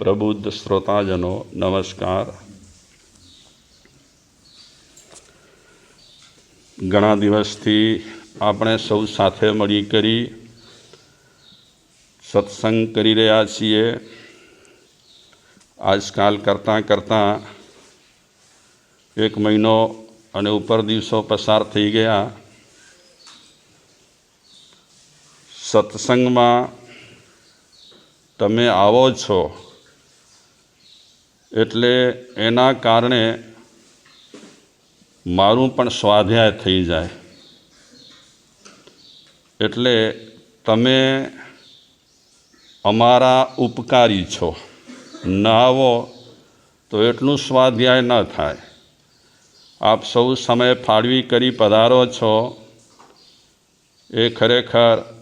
પ્રબુદ્ધ શ્રોતાજનો નમસ્કાર ઘણા દિવસથી આપણે સૌ સાથે મળી કરી, સત્સંગ કરી રહ્યા છીએ. આજકાલ કરતાં કરતાં એક મહિનો અને ઉપર દિવસો પસાર થઈ ગયા. સત્સંગમાં તમે આવો છો. એટલે એના કારણે મારું પણ સ્વાધ્યાય થઈ જાય. એટલે તમે અમારા ઉપકારી છો. ન તો એટલું સ્વાધ્યાય ન થાય. આપ સૌ સમય ફાળવી કરી પધારો છો. એ ખરેખર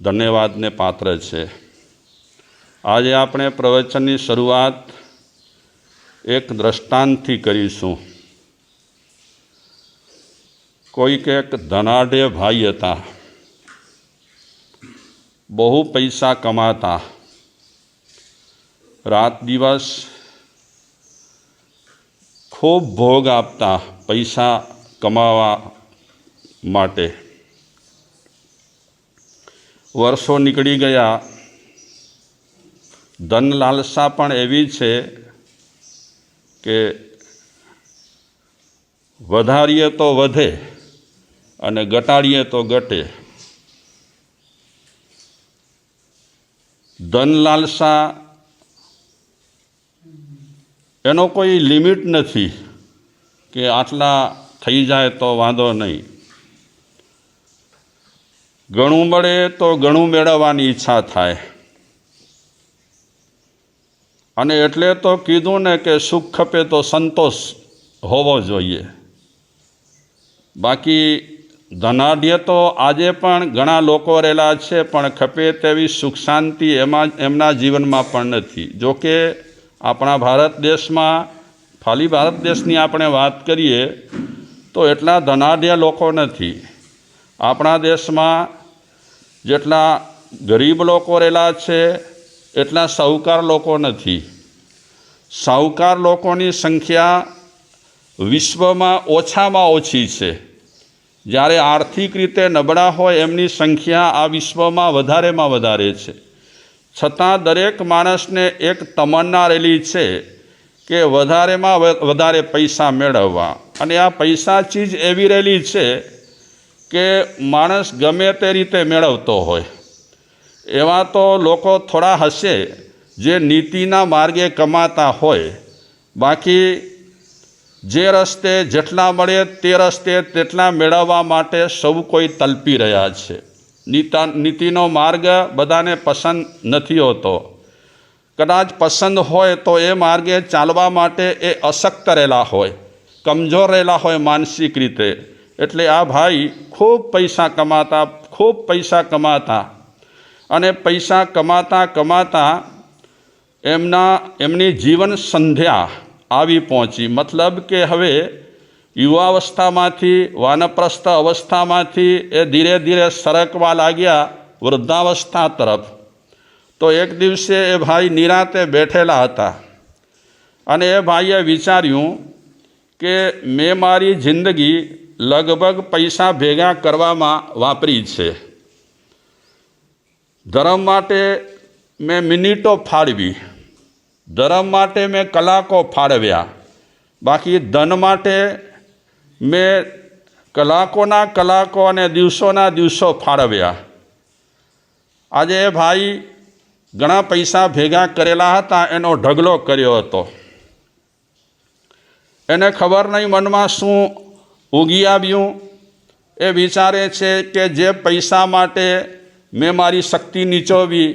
ધન્યવાદને પાત્ર છે. આજે આપણે પ્રવચનની શરૂઆત એક દ્રષ્ટાંતથી કરીશું. કોઈક એક ધનાઢ્ય ભાઈ હતા બહુ પૈસા કમાતા, રાત દિવસ ખૂબ ભોગ આપતા પૈસા કમાવા માટે. વર્ષો નીકળી ગયા. ધન લાલસા પણ એવી છે કે વધારીએ તો વધે અને ઘટાડીએ તો ઘટે. ધનલાલસા એનો કોઈ લિમિટ નથી કે આટલા થઈ જાય તો વાંધો નહીં. ઘણું મળે તો ઘણું મેળવવાની ઈચ્છા થાય. અને એટલે તો કીધું ને કે સુખ ખપે તો સંતોષ હોવો જોઈએ. બાકી ધનાઢ્ય તો આજે પણ ઘણા લોકો રહેલા છે, પણ ખપે તેવી સુખ શાંતિ એમાં એમના જીવનમાં પણ નથી. જોકે આપણા ભારત દેશમાં, ખાલી ભારત દેશની આપણે વાત કરીએ, તો એટલા ધનાઢ્ય લોકો નથી. આપણા દેશમાં જેટલા ગરીબ લોકો રહેલા છે એટલા સાહુકાર લોકો નથી. સાહુકાર લોકોની સંખ્યા વિશ્વમાં ઓછામાં ઓછી છે. જ્યારે આર્થિક રીતે નબળા હોય એમની સંખ્યા આ વિશ્વમાં વધારેમાં વધારે છે. છતાં દરેક માણસને એક તમન્ના રહેલી છે કે વધારેમાં વધારે પૈસા મેળવવા. અને આ પૈસા ચીજ એવી રહેલી છે કે માણસ ગમે તે રીતે મેળવતો હોય. એવા તો લોકો થોડા હશે જે નીતિના માર્ગે કમાતા હોય. બાકી જે રસ્તે જેટલા મળે તે રસ્તે તેટલા મેળવવા માટે સૌ કોઈ તલપી રહ્યા છે. નીતા, નીતિનો માર્ગ બધાને પસંદ નથી હોતો. કદાચ પસંદ હોય તો એ માર્ગે ચાલવા માટે એ અશક્ત રહેલા હોય, કમજોર રહેલા હોય માનસિક રીતે. એટલે આ ભાઈ ખૂબ પૈસા કમાતા, ખૂબ પૈસા કમાતા. અને પૈસા કમાતા કમાતા એમના, એમની જીવન સંધ્યા આવી પહોંચી. મતલબ કે હવે યુવાવસ્થામાંથી, વાનપ્રસ્થ અવસ્થામાંથી એ ધીરે ધીરે સરકવા લાગ્યા વૃદ્ધાવસ્થા તરફ. તો એક દિવસે એ ભાઈ નિરાતે બેઠેલા હતા અને એ ભાઈએ વિચાર્યું કે મેં મારી જિંદગી લગભગ પૈસા ભેગા કરવામાં વાપરી છે. ધર્મ માટે મેં મિનિટો ફાળવી. ધર્મ માટે મેં કલાકો ફાળવ્યા. બાકી ધન માટે મેં કલાકોના કલાકો અને દિવસોના દિવસો ફાળવ્યા. આજે એ ભાઈ ઘણા પૈસા ભેગા કરેલા હતા, એનો ઢગલો કર્યો હતો. એને ખબર નહીં મનમાં શું ઉગી આવ્યું. એ વિચારે છે કે જે પૈસા માટે મેં મારી શક્તિ નીચોવી,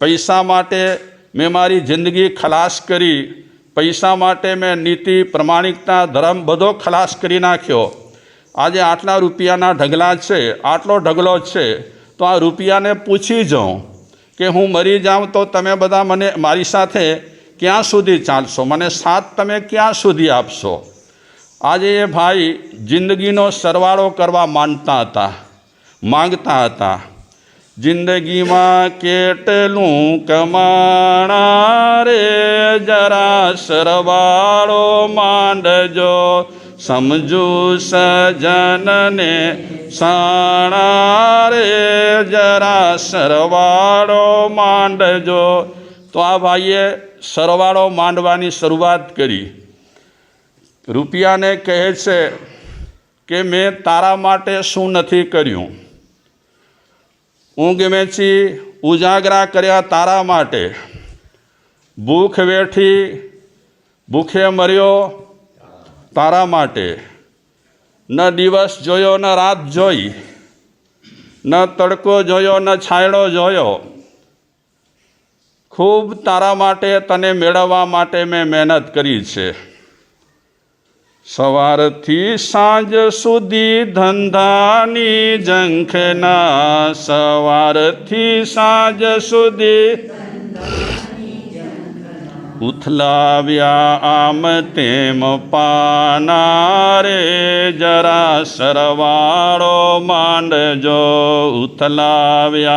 પૈસા માટે મેં મારી જિંદગી ખલાસ કરી, પૈસા માટે મેં નીતિ, પ્રમાણિકતા, ધર્મ બધો ખલાસ કરી નાખ્યો. આજે આટલા રૂપિયાના ઢગલા છે, આટલો ઢગલો છે, તો આ રૂપિયાને પૂછી જાઉં કે હું મરી જાઉં તો તમે બધા મને, મારી સાથે ક્યાં સુધી ચાલશો? મને સાથ તમે ક્યાં સુધી આપશો? આજે એ ભાઈ જિંદગીનો સરવાળો કરવા માંગતા હતા માંગતા હતા. જિંદગીમાં કેટલું કમાણા રે જરા સરવાળો માંડજો. સમજુ સજનને સાણા રે જરા સરવાળો માંડજો. તો આ ભાઈએ સરવાળો માંડવાની શરૂઆત કરી. રૂપિયાને કહે છે કે મેં તારા માટે શું નથી કર્યું? ઊંઘ મેચી ઉજાગરા કર્યા તારા માટે. ભૂખ વેઠી, ભૂખે મર્યો તારા માટે. ન દિવસ જોયો, ન રાત જોઈ, ન તડકો જોયો, ન છાંયડો જોયો. ખૂબ તારા માટે તને મેળવવા માટે મેં મહેનત કરી છે. સવારથી સાંજ સુધી ધંધાની ઝંખના સવારથી સાંજ સુધી ઉથલાવ્યા આમ તેમ પાના રે જરા સરવાળો માંડજો. ઉથલાવ્યા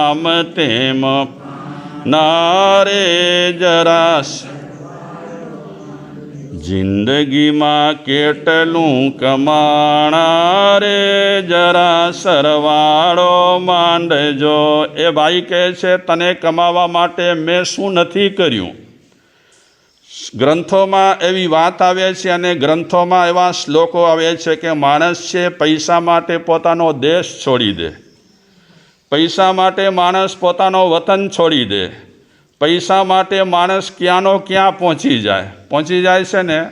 આમ તેમ નારે જરા જિંદગીમાં કેટલું કમાણા રે જરા સરવાળો માંડજો. એ ભાઈ કહે છે, તને કમાવા માટે મેં શું નથી કર્યું? ગ્રંથોમાં એવી વાત આવે છે અને ગ્રંથોમાં એવા શ્લોકો આવે છે કે માણસ છે, પૈસા માટે પોતાનો દેશ છોડી દે. પૈસા માટે માણસ પોતાનો વતન છોડી દે. પૈસા માટે માણસ ક્યાંનો ક્યાં પહોંચી જાય? પહોંચી જાય છે ને?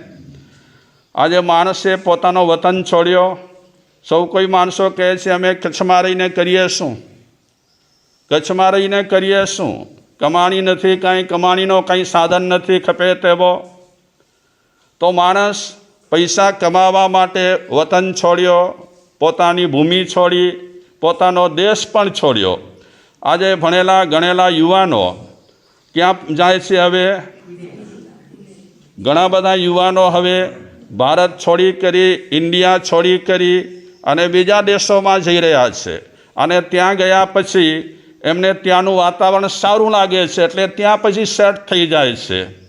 આજે માણસે પોતાનો વતન છોડ્યો. સૌ કોઈ માણસો કહે છે, અમે કચ્છમાં રહીને કરીએ શું? કચ્છમાં રહીને કરીએ શું? કમાણી નથી કાંઈ, કમાણીનો કાંઈ સાધન નથી ખપે તેવો. તો માણસ પૈસા કમાવા માટે વતન છોડ્યો, પોતાની ભૂમિ છોડી, પોતાનો દેશ પણ છોડ્યો. આજે ભણેલા ગણેલા યુવાનો ક્યાં જાય છે હવે? ઘણા બધા યુવાનો હવે ભારત છોડી કરી, ઇન્ડિયા છોડી કરી અને બીજા દેશોમાં જઈ રહ્યા છે. અને ત્યાં ગયા પછી એમને ત્યાંનું વાતાવરણ સારું લાગે છે, એટલે ત્યાં પછી સેટ થઈ જાય છે.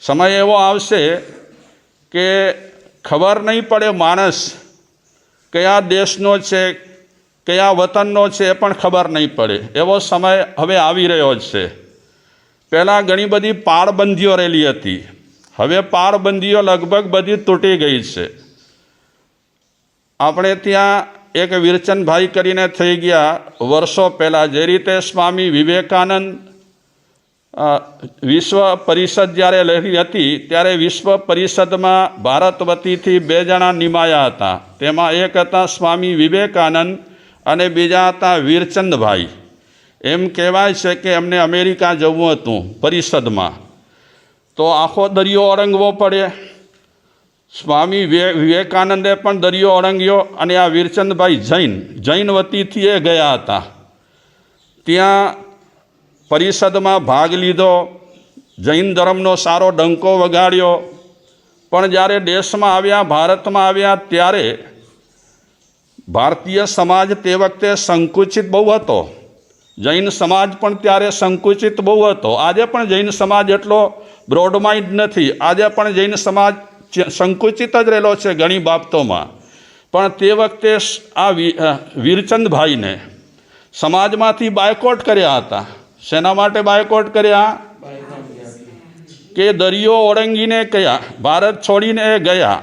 સમય એવો આવશે કે ખબર નહીં પડે માણસ કયા દેશનો છે, કયા વતનનો છે એ પણ ખબર નહીં પડે. એવો સમય હવે આવી રહ્યો છે. પહેલાં ઘણી બધી પાળબંધીઓ રહેલી હતી. હવે પાળબંધીઓ લગભગ બધી તૂટી ગઈ છે. આપણે ત્યાં એક વીરચંદભાઈ કરીને થઈ ગયા વર્ષો પહેલાં. જે રીતે સ્વામી વિવેકાનંદ વિશ્વ પરિષદ જ્યારે લહેરી હતી, ત્યારે વિશ્વ પરિષદમાં ભારત વતીથી બે જણા નિમાયા હતા. તેમાં એક હતા સ્વામી વિવેકાનંદ અને બીજા હતા વીરચંદભાઈ. એમ કહેવાય છે કે એમને અમેરિકા જવું હતું પરિષદમાં. તો આખો દરિયો ઓળંગવો પડે. સ્વામી વિવે- વિવેકાનંદે પણ દરિયો ઓળંગ્યો અને આ વીરચંદભાઈ જૈન જૈન વતીથી એ ગયા હતા. ત્યાં પરિષદમાં ભાગ લીધો, જૈન ધર્મનો સારો ડંકો વગાડ્યો. પણ જ્યારે દેશમાં આવ્યા, ભારતમાં આવ્યા, ત્યારે ભારતીય સમાજ તે વખતે સંકુચિત બહુ હતો. જૈન સમાજ પણ ત્યારે સંકુચિત બહુ હતો. આજે પણ જૈન સમાજ એટલો બ્રોડમાઇન્ડ નથી. આજે પણ જૈન સમાજ સંકુચિત જ રહેલો છે ઘણી બાબતોમાં. પણ તે વખતે આ વીરચંદભાઈને સમાજમાંથી બાયકોટ કર્યા હતા. શેના માટે બાયકોટ કર્યા? કે દરિયો ઓળંગીને ગયા. ભારત છોડીને ગયા.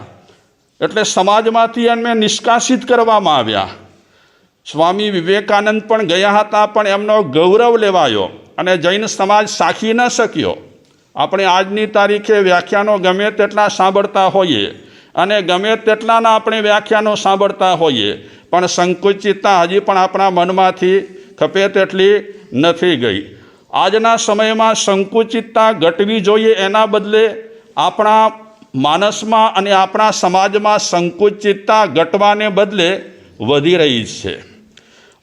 એટલે સમાજમાંથી એમને નિષ્કાસિત કરવામાં આવ્યા. સ્વામી વિવેકાનંદ પણ ગયા હતા, પણ એમનો ગૌરવ લેવાયો અને જૈન સમાજ સાખી ન શક્યો. આપણે આજની તારીખે વ્યાખ્યાનો ગમે તેટલા સાંભળતા હોઈએ અને ગમે તેટલાના આપણે વ્યાખ્યાનો સાંભળતા હોઈએ, પણ સંકુચિતતા હજી પણ આપણા મનમાંથી ખપે તેટલી નથી ગઈ. આજના સમયમાં સંકુચિતતા ઘટવી જોઈએ એના બદલે આપણા માનસમાં અને આપણા સમાજમાં સંકુચિતતા ઘટવાને બદલે વધી રહી છે.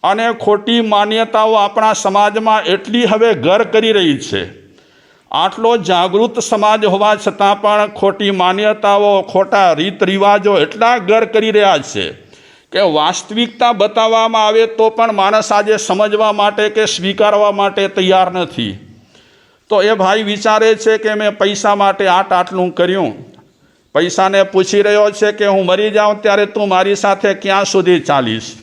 અને ખોટી માન્યતાઓ આપણા સમાજમાં એટલી હવે ઘર કરી રહી છે. આટલો જાગૃત સમાજ હોવા છતાં પણ ખોટી માન્યતાઓ, ખોટા રીત રિવાજો એટલા ઘર કરી રહ્યા છે કે વાસ્તવિકતા બતાવવામાં આવે તો પણ માણસ આજે સમજવા માટે કે સ્વીકારવા માટે તૈયાર નથી. તો એ ભાઈ વિચારે છે કે મેં પૈસા માટે આટ આટલું કર્યું. પૈસાને પૂછી રહ્યો છે કે હું મરી જાઉં ત્યારે તું મારી સાથે ક્યાં સુધી ચાલીશ?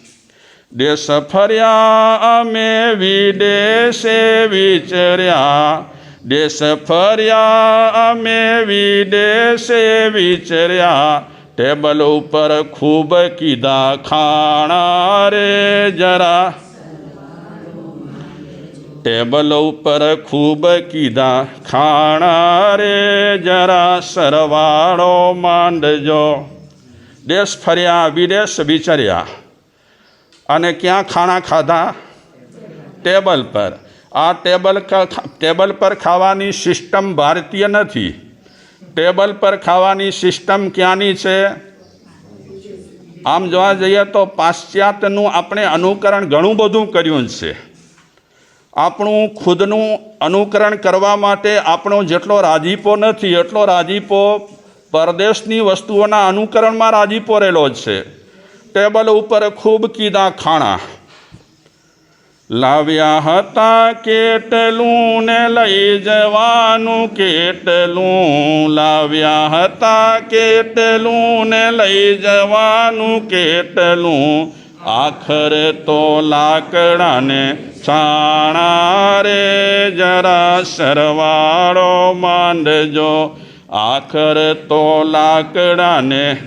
દેશ ફર્યા, અમે વિદેશે વિચર્યા. દેશ ફર્યા, અમે વિદેશે વિચર્યા. ટેબલ ઉપર ખૂબ કીધા, ખાણા રે જરા. ટેબલ ઉપર ખૂબ કીધા, ખાણા રે જરા. સરવાળો માંડજો. દેશ ફર્યા, વિદેશ વિચર્યા. અને ક્યાં ખાણા ખાધા? ટેબલ પર. આ ટેબલ ટેબલ પર ખાવાની સિસ્ટમ ભારતીય નથી. ટેબલ પર ખાવાની સિસ્ટમ ક્યાંની છે? આમ જોવા જઈએ તો પાશ્ચાત્યનું આપણે અનુકરણ ઘણું બધું કર્યું છે. આપણું ખુદનું અનુકરણ કરવા માટે આપણો જેટલો રાજીપો નથી, એટલો રાજીપો પરદેશની વસ્તુઓના અનુકરણમાં રાજીપો રહેલો છે. ટેબલ ઉપર ખૂબ કીધા ખાણા. લાવ્યા હતા કેટલું ને લઈ જવાનું કેટલું. લાવ્યા હતા કેટલું ને લઈ જવાનું કેટલું. આખરે તો લાકડાને છાણા રે, જરા સરવાળો માંડજો. આખર તો લાકડાને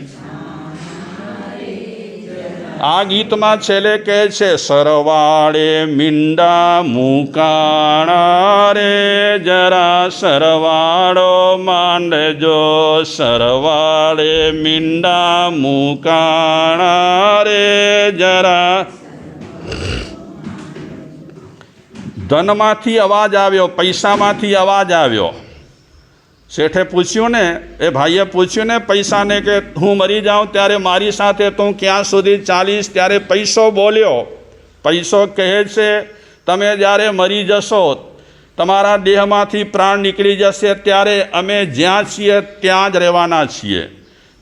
આ ગીતમાં છેલ્લે કહે છે, સરવાળે મીંડા મુકાણા રે, જરા સરવાળો માંડજો, સરવાળે મીંડા મુકાણા રે, જરા. ધનમાંથી અવાજ આવ્યો, પૈસામાંથી અવાજ આવ્યો. શેઠે પૂછ્યું ને, એ ભાઈએ પૂછ્યું ને પૈસાને કે હું મરી જાઉં ત્યારે મારી સાથે તું ક્યાં સુધી ચાલીશ? ત્યારે પૈસો બોલ્યો, પૈસો કહે છે, તમે જ્યારે મરી જશો, તમારા દેહમાંથી પ્રાણ નીકળી જશે, ત્યારે અમે જ્યાં છીએ ત્યાં જ રહેવાના છીએ.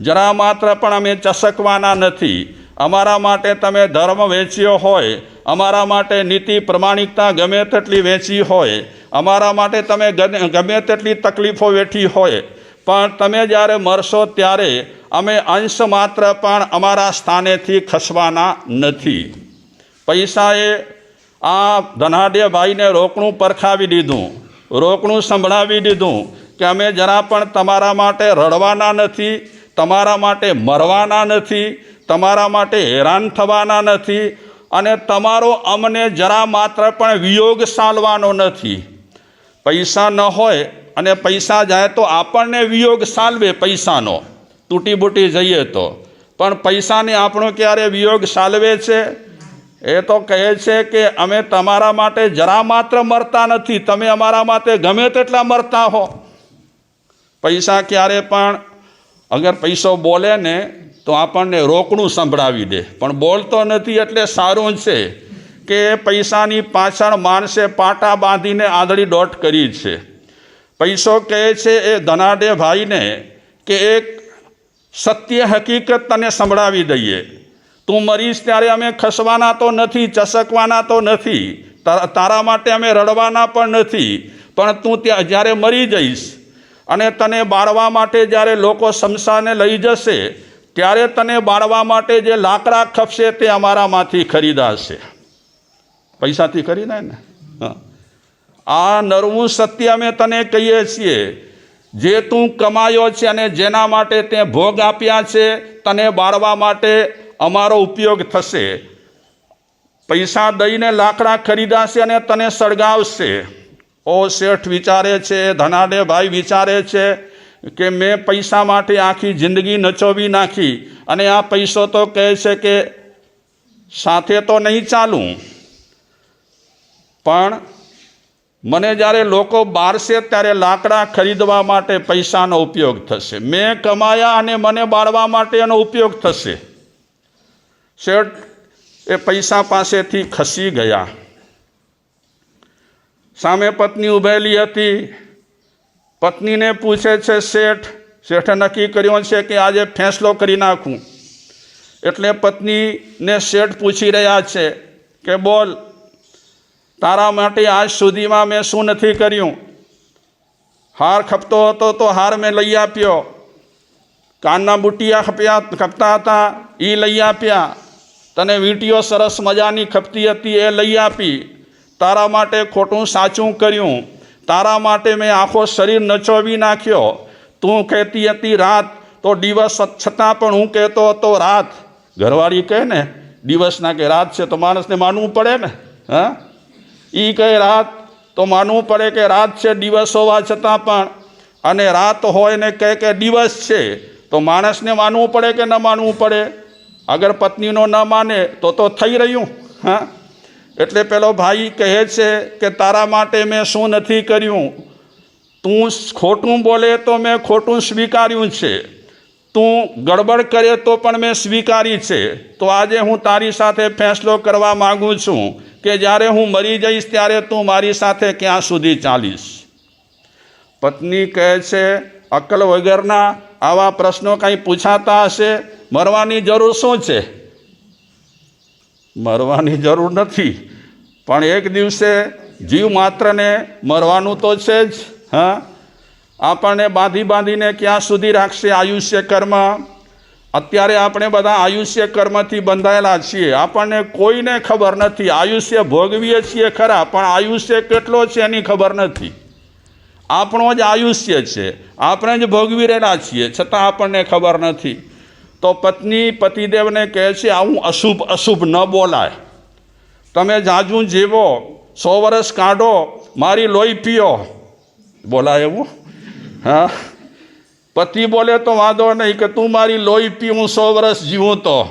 જરા માત્ર પણ અમે ચસકવાના નથી. અમારા માટે તમે ધર્મ વેચ્યો હોય, અમારા માટે નીતિ પ્રમાણિકતા ગમે તેટલી વેચી હોય અમારા માટે તમે ગમે તેટલી તકલીફો વેઠી હોય, પણ તમે જ્યારે મરશો ત્યારે અમે અંશ માત્ર પણ અમારા સ્થાનેથી ખસવાના નથી. પૈસાએ આ ધનાઢ્ય ભાઈને રોકણું પરખાવી દીધું, રોકણું સંભળાવી દીધું કે અમે જરા પણ તમારા માટે રડવાના નથી, તમારા માટે મરવાના નથી, તમારા માટે હેરાન થવાના નથી અને તમારો અમને જરા માત્ર પણ વિયોગ સાલવાનો નથી. પૈસા ન હોય અને પૈસા જાય તો આપણને વિયોગ સાલવે પૈસાનો. તૂટી બૂટી જઈએ તો. પણ પૈસાને આપણો ક્યારે વિયોગ સાલવે છે? એ તો કહે છે કે અમે તમારા માટે જરા માત્ર મરતા નથી, તમે અમારા માટે ગમે તેટલા મરતા હો. પૈસા ક્યારે પણ અગર પૈસો બોલે ને તો આપણને રોકણું સંભળાવી દે. પણ બોલતો નથી એટલે સારું છે. કે પૈસાની પાછળ માણસે પાટા બાંધીને આંધળી દોટ કરી છે. પૈસો કહે છે એ ધનાઢ્ય ભાઈને કે એક સત્ય હકીકત તને સંભળાવી દઈએ. તું મરીશ ત્યારે અમે ખસવાના તો નથી, ચસકવાના તો નથી તારા માટે અમે રડવાના પણ નથી, પણ તું ત્યાં જ્યારે મરી જઈશ અને તને બાળવા માટે જ્યારે લોકો શમશાને લઈ જશે, ત્યારે તને બાળવા માટે જે લાકડા ખપશે તે અમારામાંથી ખરીદાશે. પૈસાથી ખરીદાય ને? હા. આ નરવું સત્ય અમે તને કહીએ છીએ. જે તું કમાયો છે અને જેના માટે તે ભોગ આપ્યા છે, તને બાળવા માટે અમારો ઉપયોગ થશે. પૈસા દઈને લાકડા ખરીદાશે અને તને સળગાવશે. ઓ શેઠ વિચારે છે ધનાડે ભાઈ વિચારે છે કે મેં પૈસા માટે આખી જિંદગી નચોવી નાખી. અને આ પૈસો તો કહે છે કે સાથે તો નહીં ચાલું. પણ મને જ્યારે લોકો બાળશે ત્યારે લાકડા ખરીદવા માટે પૈસાનો ઉપયોગ થશે. મેં કમાયા અને મને બાળવા માટે એનો ઉપયોગ થશે. શેઠ, એ પૈસા પાસેથી ખસી ગયા. સામે પત્ની ઊભેલી હતી. પત્નીને પૂછે છે, શેઠ, શેઠે નક્કી કર્યો છે કે આજે ફેંસલો કરી નાખું? એટલે પત્નીને શેઠ પૂછી રહ્યા છે કે, બોલ તારા માટે આજ સુધીમાં મેં શું નથી કર્યું? હાર ખપતો હતો તો હાર મેં લઈ આપ્યો. કાનના બુટિયા ખપ્યા, ખપતા હતા એ લઈ આપ્યા. તને વીંટીઓ સરસ મજાની ખપતી હતી, એ લઈ આપી. તારા માટે ખોટું સાચું કર્યું. તારા માટે મેં આખો શરીર નચોવી નાખ્યો. તું કહેતી હતી રાત, તો દિવસ છતાં પણ હું કહેતો હતો રાત. ઘરવાળી કહે ને, દિવસના કે રાત છે, તો માણસને માનવું પડે ને, હા? એ કહે રાત તો માનવું પડે કે રાત છે, દિવસ હોવા છતાં પણ. અને રાત હોય ને કહે કે દિવસ છે, તો માણસને માનવું પડે કે ન માનવું પડે? અગર પત્નીનો ન માને, તો તો થઈ રહ્યું, હા? એટલે પેલો ભાઈ કહે છે કે તારા માટે મેં શું નથી કર્યું? તું ખોટું બોલે તો મેં ખોટું સ્વીકાર્યું છે. તું ગડબડ કરે તો પણ મેં સ્વીકારી છે. તો આજે હું તારી સાથે ફેંસલો કરવા માગું છું કે જ્યારે હું મરી જઈશ ત્યારે તું મારી સાથે ક્યાં સુધી ચાલીશ? પત્ની કહે છે અકલ વગરના આવા પ્રશ્નો કંઈ પૂછાતા હશે? મરવાની જરૂર શું છે? મરવાની જરૂર નથી. પણ એક દિવસે જીવ માત્રને મરવાનું તો છે જ, હા? આપણને બાંધી બાંધીને ક્યાં સુધી રાખશે આયુષ્ય કર્મ? અત્યારે આપણે બધા આયુષ્ય કર્મથી બંધાયેલા છીએ. આપણને કોઈને ખબર નથી. આયુષ્ય ભોગવીએ છીએ ખરા, પણ આયુષ્ય કેટલો છે એની ખબર નથી. આપણો જ આયુષ્ય છે. આપણે જ ભોગવી રહેલા છીએ, છતાં આપણને ખબર નથી. તો પત્ની પતિદેવને કહે છે, આવું અશુભ અશુભ ન બોલાય. તમે જાજુ જીવો, સો વર્ષ કાઢો, મારી લોહી પીઓ. બોલાય એવું? હા? પતિ બોલે તો વાંધો નહીં કે તું મારી લોહી પીવું સો વર્ષ જીવું તો.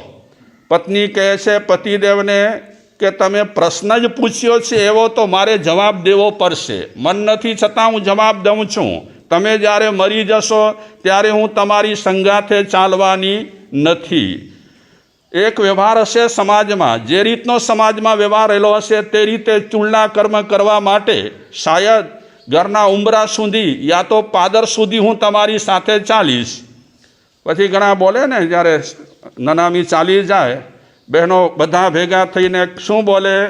પત્ની કહે છે, પતિદેવને કે તમે પ્રશ્ન જ પૂછ્યો છે, એવો તો મારે જવાબ દેવો પડશે. મન નથી છતાં હું જવાબ દઉં છું. તમે જ્યારે મરી જશો, ત્યારે હું તમારી સંગાથે ચાલવાની નથી. એક વ્યવહાર હશે સમાજમાં. જે રીતનો સમાજમાં વ્યવહાર રહેલો હશે, તે રીતે ચૂલના કર્મ કરવા માટે શાયદ ઘરના ઉંબરા સુધી યા તો પાદર સુધી હું તમારી સાથે ચાલીશ. પછી ઘણા બોલે ને, જ્યારે નનામી ચાલી જાય, બહેનો બધા ભેગા થઈને શું બોલે?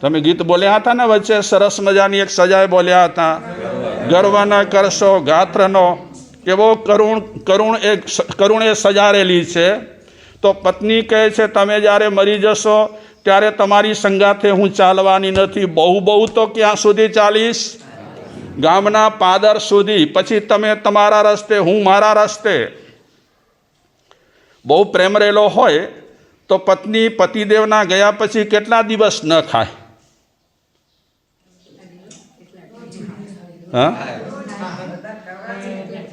તમે ગીત બોલ્યા હતા ને વચ્ચે? સરસ મજાની એક સજાએ બોલ્યા હતા. ગર્વ ન કરશો ગાત્રનો કેવો કરુણ કરુણ એ કરુણે સજારેલી છે. તો પત્ની કહે છે, તમે જ્યારે મરી જશો, ત્યારે તમારી સંગાથે હું ચાલવાની નથી. બહુ બહુ તો ક્યાં સુધી ચાલીશ? ગામના પાદર સુધી. પછી તમે તમારા રસ્તે, હું મારા રસ્તે. બહુ પ્રેમ રહેલો હોય તો પત્ની પતિદેવના ગયા પછી કેટલા દિવસ ન ખાય?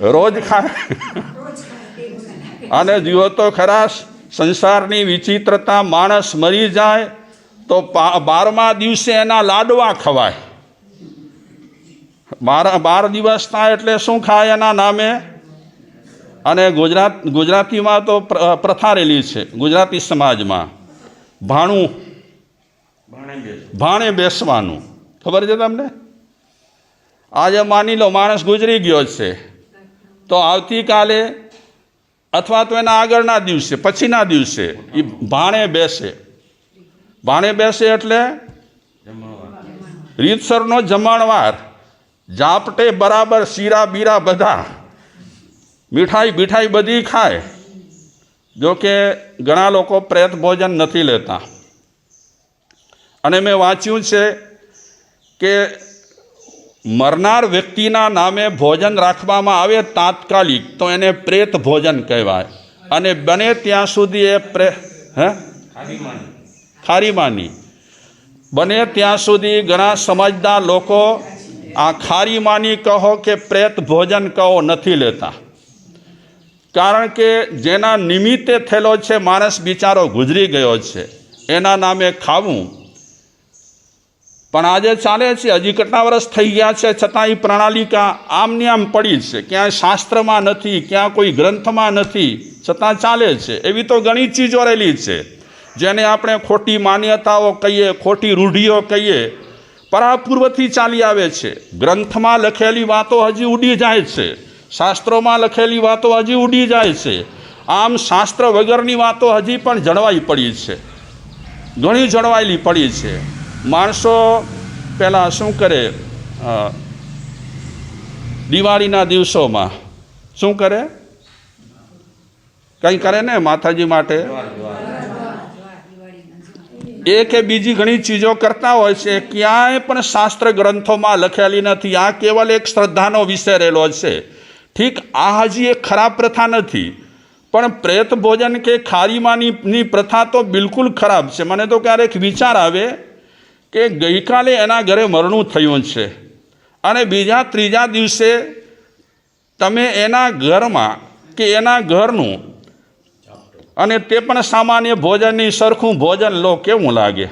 રોજ ખાય? અને જીવો તો ખરા સંસારની વિચિત્રતા માણસ મરી જાય તો બારમા દિવસે એના લાડવા ખવાય. બાર બાર દિવસના એટલે શું ખાય એના નામે? અને ગુજરાત ગુજરાતીમાં તો પ્ર- પ્રથા રહેલી છે, ગુજરાતી સમાજમાં. ભાણું. ભાણે બેસવાનું. ખબર છે તમને? આજે માની લો માણસ ગુજરી ગયો છે. તો આવતીકાલે અથવા તો એના આગળના દિવસે, પછીના દિવસે એ ભાણે બેસે. ભાણે બેસે એટલે? રીતસરનો જમણવાર. જાપટે બરાબર શીરા બીરા બધા. મીઠાઈ બીઠાઈ બધી ખાય. જો કે ઘણા લોકો પ્રેત ભોજન નથી લેતા. અને મેં વાંચ્યું છે કે મરનાર વ્યક્તિના નામે ભોજન રાખવામાં આવે તાત્કાલિક, તો એને પ્રેત ભોજન કહેવાય. અને બને ત્યાં સુધી એ પ્રે, હે? ખારીમાની બને ત્યાં સુધી ઘણા સમજદાર લોકો આ ખારી માની કહો કે પ્રેત ભોજન કહો નથી લેતા. કારણ કે જેના નિમિત્તે થયેલો છે માણસ બિચારો ગુજરી ગયો છે. એના નામે ખાવું. પણ આજે ચાલે છે, હજી કેટલા વર્ષ થઈ ગયા છે, છતાં એ પ્રણાલિકા આમની આમ પડી છે. ક્યાંય શાસ્ત્રમાં નથી, ક્યાં કોઈ ગ્રંથમાં નથી, છતાં ચાલે છે. એવી તો ઘણી ચીજો રહેલી છે. જેને આપણે ખોટી માન્યતાઓ કહીએ, ખોટી રૂઢિઓ કહીએ પરાપૂર્વથી ચાલી આવે છે. ગ્રંથમાં લખેલી વાતો હજી ઉડી જાય છે. શાસ્ત્રોમાં લખેલી વાતો હજી ઉડી જાય છે. આમ શાસ્ત્ર વગરની વાતો હજી પણ જળવાઈ પડી છે. ઘણી જળવાયેલી પડી છે. માણસો પહેલાં શું કરે? દિવાળીના દિવસોમાં શું કરે? કંઈ કરે ને માતાજી માટે? એ કે બીજી ઘણી ચીજો કરતા હોય છે. ક્યાંય પણ શાસ્ત્ર ગ્રંથોમાં લખેલી નથી. આ કેવલ એક શ્રદ્ધાનો વિષય રહેલો છે. ઠીક, આ હજી એક ખરાબ પ્રથા નથી. પણ પ્રેત ભોજન કે ખારીમાની પ્રથા તો બિલકુલ ખરાબ છે. મને તો ક્યારેક વિચાર આવે કે ગઈકાલે એના ઘરે મરણું થયું છે. અને બીજા ત્રીજા દિવસે તમે એના ઘરમાં કે એના ઘરનું અને તે પણ સામાન્ય ભોજનની સરખું ભોજન લો કેવું લાગે?